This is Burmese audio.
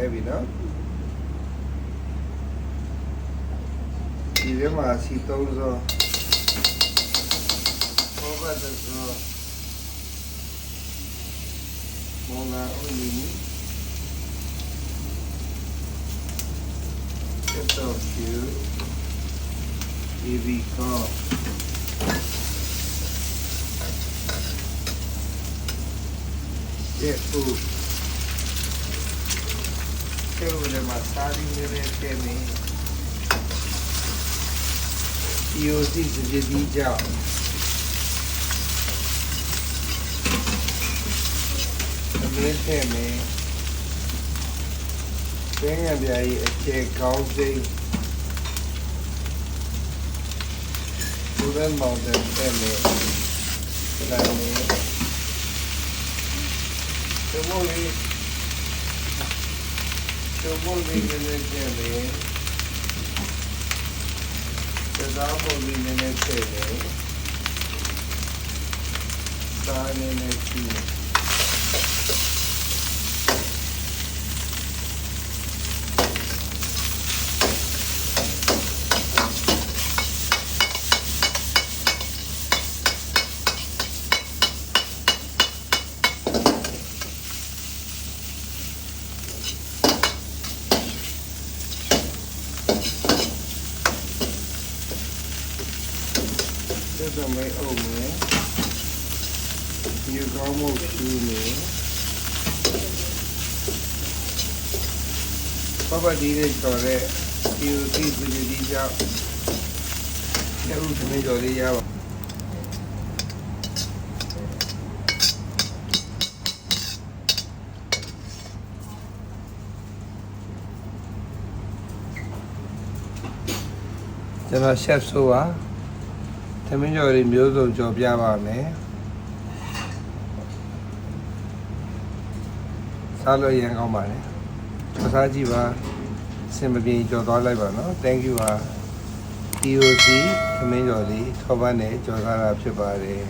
ထဲပြီနော်ဒီထဲမှာစီသုံးစောဘောဘတ်တစောမောင်လာ ဦးနီချက်တော့ကျူဒီဗီကောရဲ့ဦး que le masari mere que me io si se di già me te me tenga via me te vuoi ကျုပ်ဘုံလေးနည်းနည်းကျင်လေသဒ္ဒါဘုံလေးနည်းနည်းကျင်လေသာနည်းနည်းကျင် သက်သမဲအုပ်မယ်ဒီကောင်းမှုရှူမယ်ပပဒီလေးကျော်တဲ့ဒီဥတီစီဒီကြောင့်ဒီဥသမီးတော်လေးရပါကျွန်တော် chef ဆိုပါ သမင်းကျော်တွေမျိုးစုံကြော်ပြပါမယ်စားလို့ရန်ကောင်းပါလေကြော်စားကြည့်ပါအစင်မပြေကြော်သွားလိုက်ပါနော် thank you ပါ TOC သမင်းကျော်လေးထောက်ပံ့နဲ့ကြော်စားတာဖြစ်ပါတယ်